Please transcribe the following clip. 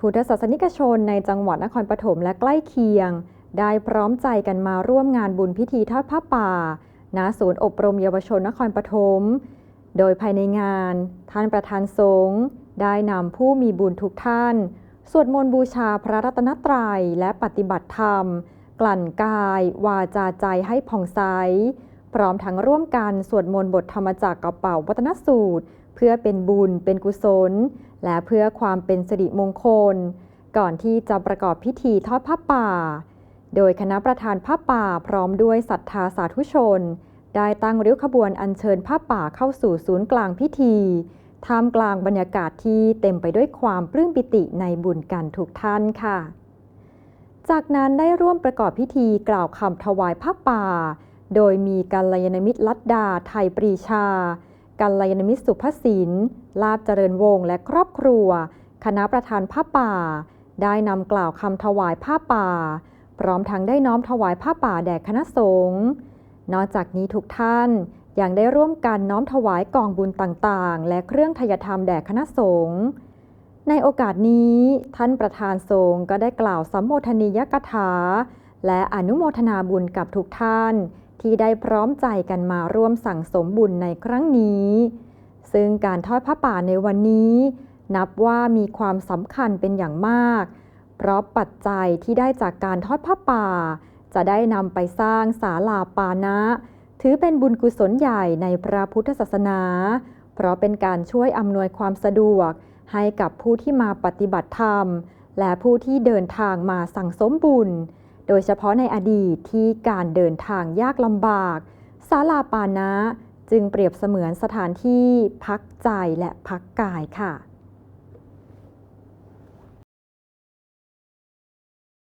พุทธศาสนิกชนในจังหวัดนครปฐมและใกล้เคียง ได้พร้อมใจกันมาร่วมงานบุญพิธีทอดผ้าป่า ณ ศูนย์อบรมเยาวชนนครปฐม โดยภายในงาน ท่านประธานสงฆ์ได้นำผู้มีบุญทุกท่าน สวดมนต์บูชาพระรัตนตรัยและปฏิบัติธรรม กลั่นกาย วาจาใจให้ผ่องใส พร้อมทั้งร่วมกันสวดมนต์บทธรรมจากกระเป๋าวัฒนสูตร เพื่อเป็นบุญเป็นกุศล และเพื่อความเป็นสิริมงคล ก่อนที่จะประกอบพิธีทอดผ้าป่า โดยคณะประธานผ้าป่าพร้อมด้วยศรัทธาสาธุชน ได้ตั้งริ้วขบวนอัญเชิญผ้าป่าเข้าสู่ศูนย์กลางพิธีท่ามกลางบรรยากาศที่เต็มไปด้วยความปลื้มปิติในบุญกันทุกท่านค่ะ จากนั้นได้ร่วมประกอบพิธีกล่าวคำถวายผ้าป่า โดยมีกัลยาณมิตรลัดดาไทยปรีชา กัลยาณมิตรสุภศินลาบเจริญวงศ์และครอบครัว คณะประธานผ้าป่า ได้นำกล่าวคำถวายผ้าป่า พร้อมทั้งได้น้อมถวายผ้าป่าแด่คณะสงฆ์นอกจากนี้ทุกท่านยังได้ร่วมกันน้อมถวายกองบุญต่างๆ และเครื่องทยธรรมแด่คณะสงฆ์ในโอกาสนี้ท่านประธานสงฆ์ก็ได้กล่าวสัมโมทนียกถา และอนุโมทนาบุญกับทุกท่าน ที่ได้พร้อมใจกันมาร่วมสั่งสมบุญในครั้งนี้ ซึ่งการทอดผ้าป่าในวันนี้ นับว่ามีความสำคัญเป็นอย่างมาก เพราะปัจจัยที่ได้จากการทอดผ้าป่า จะได้นำไปสร้างศาลาปานะ ถือเป็นบุญกุศลใหญ่ในพระพุทธศาสนา เพราะเป็นการช่วยอำนวยความสะดวก ให้กับผู้ที่มาปฏิบัติธรรม และผู้ที่เดินทางมาสั่งสมบุญ โดยเฉพาะในอดีตที่การเดินทางยากลำบากศาลาปานะ จึงเปรียบเสมือนสถานที่พักใจและพักกายค่ะ